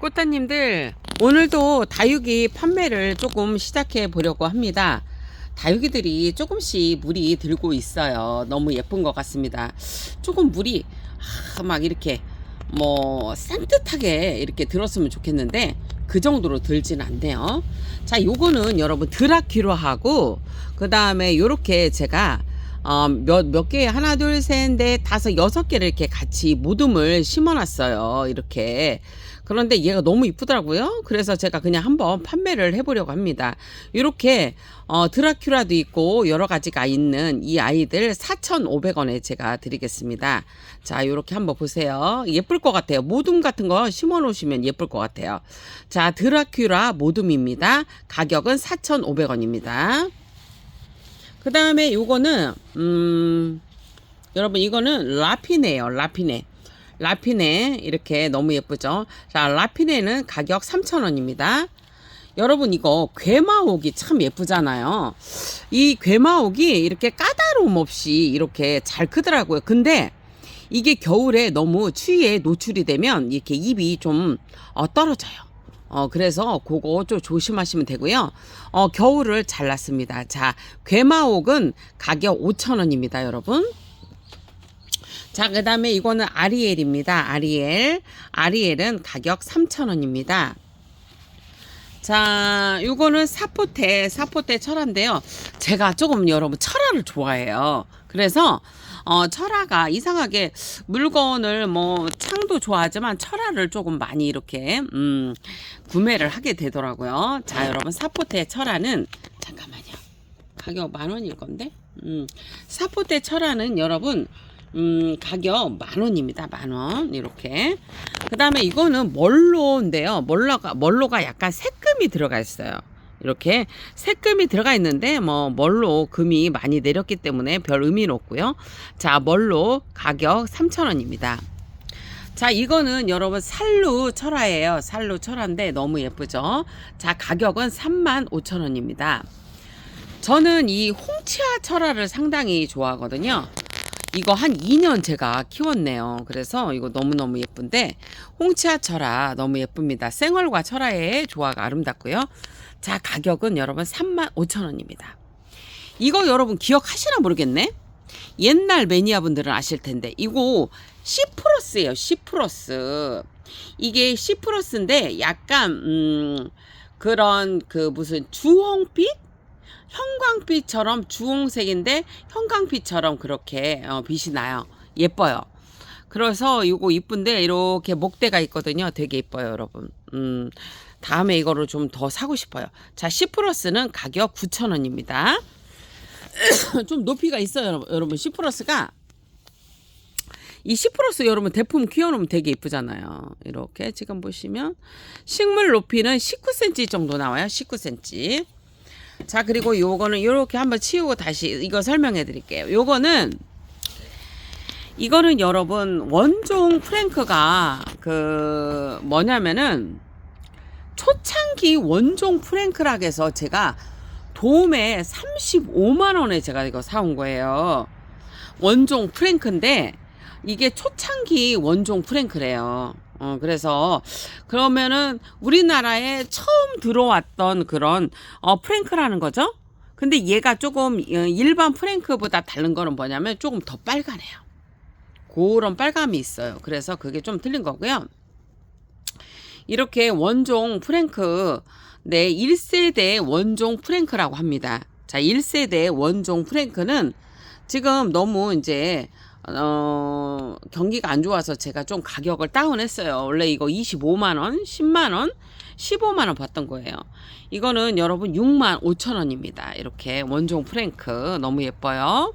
꽃다님들 오늘도 다육이 판매를 조금 시작해 보려고 합니다. 다육이들이 조금씩 물이 들고 있어요. 너무 예쁜 것 같습니다. 조금 물이 아, 막 이렇게 뭐 산뜻하게 이렇게 들었으면 좋겠는데 그 정도로 들진 않네요. 자, 요거는 여러분 드라큐라하고 그 다음에 요렇게 제가 어, 몇, 몇 개, 하나, 둘, 셋, 넷, 다섯, 여섯 개를 이렇게 같이 모둠을 심어놨어요. 이렇게. 그런데 얘가 너무 이쁘더라고요. 그래서 제가 그냥 한번 판매를 해보려고 합니다. 이렇게, 어, 드라큐라도 있고 여러 가지가 있는 이 아이들 4,500원에 제가 드리겠습니다. 자, 이렇게 한번 보세요. 예쁠 것 같아요. 모둠 같은 거 심어 놓으시면 예쁠 것 같아요. 자, 드라큐라 모둠입니다. 가격은 4,500원입니다. 그 다음에 요거는 음 여러분 이거는 라피네요 라피네. 라피네 이렇게 너무 예쁘죠? 자 라피네는 가격 3,000원입니다. 여러분 이거 괴마옥이 참 예쁘잖아요. 이 괴마옥이 이렇게 까다로움 없이 이렇게 잘 크더라고요. 근데 이게 겨울에 너무 추위에 노출이 되면 이렇게 잎이 좀 어, 떨어져요 어, 그래서 그거 좀 조심하시면 되고요. 어, 겨울을 잘랐습니다. 자, 괴마옥은 가격 5,000원입니다, 여러분. 자, 그 다음에 이거는 아리엘입니다. 아리엘. 아리엘은 가격 3,000원입니다. 자, 요거는 사포테, 사포테 철화인데요. 제가 조금 여러분 철화를 좋아해요. 그래서 어, 철화가 이상하게 물건을 뭐 창도 좋아하지만 철화를 조금 많이 이렇게 음, 구매를 하게 되더라고요. 자, 여러분 사포테 철화는 잠깐만요. 가격 만 원일 건데. 음, 사포테 철화는 여러분 음, 가격 만 원입니다. 만 원. 이렇게. 그 다음에 이거는 멀로인데요. 멀로가, 멀로가 약간 색금이 들어가 있어요. 이렇게 색금이 들어가 있는데 뭐 멀로 금이 많이 내렸기 때문에 별 의미는 없고요. 자, 멀로 가격 3,000원입니다. 자, 이거는 여러분 살루 철화예요. 살루 철화인데 너무 예쁘죠? 자, 가격은 35,000원입니다. 저는 이 홍치아 철화를 상당히 좋아하거든요. 이거 한 2년 제가 키웠네요. 그래서 이거 너무너무 예쁜데 홍치아 철화 너무 예쁩니다. 생얼과 철화의 조화가 아름답고요. 자, 가격은 여러분 3만 5천 원입니다. 이거 여러분 기억하시나 모르겠네. 옛날 매니아분들은 아실 텐데 이거 C 플러스예요. C 플러스. 이게 C 플러스인데 약간 음 그런 그 무슨 주홍빛 형광빛처럼 주홍색인데 형광빛처럼 그렇게 어, 빛이 나요. 예뻐요. 그래서 이거 이쁜데 이렇게 목대가 있거든요. 되게 예뻐요, 여러분. 음, 다음에 이거를 좀 더 사고 싶어요. 자, C 플러스는 가격 9,000원입니다. 좀 높이가 있어요, 여러분. 여러분, C 플러스가 이 C 플러스 여러분 대품 키워놓으면 되게 이쁘잖아요. 이렇게 지금 보시면 식물 높이는 19cm 정도 나와요. 19cm. 자 그리고 요거는 요렇게 한번 치우고 다시 이거 설명해 드릴게요. 요거는 이거는 여러분 원종 프랭크가 그 뭐냐면은 초창기 원종 프랭크락에서 제가 도움에 35만 원에 제가 이거 사온 거예요. 원종 프랭크인데 이게 초창기 원종 프랭크래요. 어, 그래서 그러면은 우리나라에 처음 들어왔던 그런 어, 프랭크라는 거죠. 근데 얘가 조금 어, 일반 프랭크보다 다른 거는 뭐냐면 조금 더 빨가네요. 그런 빨감이 있어요. 그래서 그게 좀 틀린 거고요. 이렇게 원종 프랭크 네 1세대 원종 프랭크라고 합니다. 자, 1세대 원종 프랭크는 지금 너무 이제 어, 경기가 안 좋아서 제가 좀 가격을 다운했어요. 원래 이거 25만 원, 10만 원, 15만 원 받던 거예요. 이거는 여러분 6만 5천 원입니다. 이렇게 원종 프랭크 너무 예뻐요.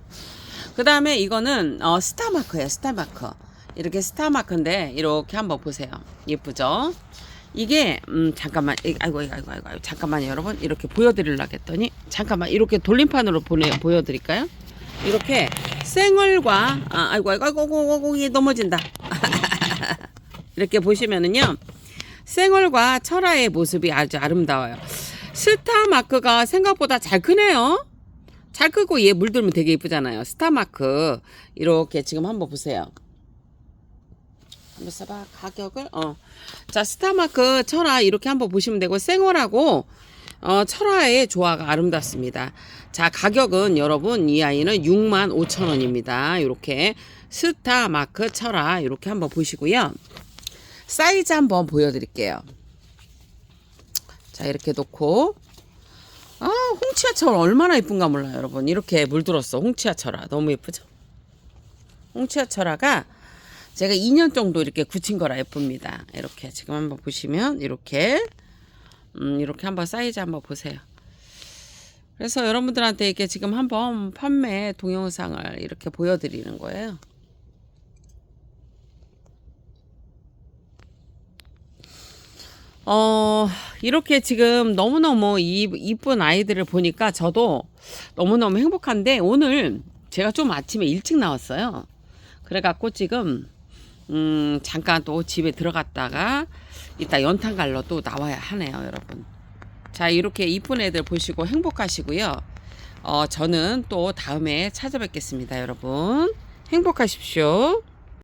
그 다음에 이거는 어, 스타마크예요. 스타마크. 이렇게 스타마크인데 이렇게 한번 보세요. 예쁘죠? 이게 음 잠깐만 이- 아이고 아이고 아이고 아이고 잠깐만요 여러분 이렇게 보여드리려고 했더니 잠깐만 이렇게 돌림판으로 보내 보여드릴까요? 이렇게 생얼과 아, 아이고 아이고 아이고 아이고, 아이고 얘 넘어진다. 이렇게 보시면은요. 생얼과 철화의 모습이 아주 아름다워요. 스타 마크가 생각보다 잘 크네요. 잘 크고 얘 물들면 되게 예쁘잖아요. 스타 마크 이렇게 지금 한번 보세요. 한번 써봐 가격을 어자 스타마크 철화 이렇게 한번 보시면 되고 생얼하고 어 철화의 조화가 아름답습니다. 자 가격은 여러분 이 아이는 6만 5천 원입니다. 이렇게 스타 마크 철화 이렇게 한번 보시고요. 사이즈 한번 보여드릴게요. 자 이렇게 놓고. 아 홍치아 철 얼마나 예쁜가 몰라요 여러분. 이렇게 물들었어 홍치아철아 너무 예쁘죠? 홍치아철아가 제가 2년 정도 이렇게 굳힌 거라 예쁩니다. 이렇게 지금 한번 보시면 이렇게 음 이렇게 한번 사이즈 한번 보세요 그래서 여러분들한테 이렇게 지금 한번 판매 동영상을 이렇게 보여드리는 거예요 어, 이렇게 지금 너무너무 이, 이쁜 아이들을 보니까 저도 너무너무 행복한데 오늘 제가 좀 아침에 일찍 나왔어요. 그래갖고 지금, 음, 잠깐 또 집에 들어갔다가 이따 연탄 갈러 또 나와야 하네요, 여러분. 자, 이렇게 이쁜 애들 보시고 행복하시고요. 어, 저는 또 다음에 찾아뵙겠습니다, 여러분. 행복하십시오.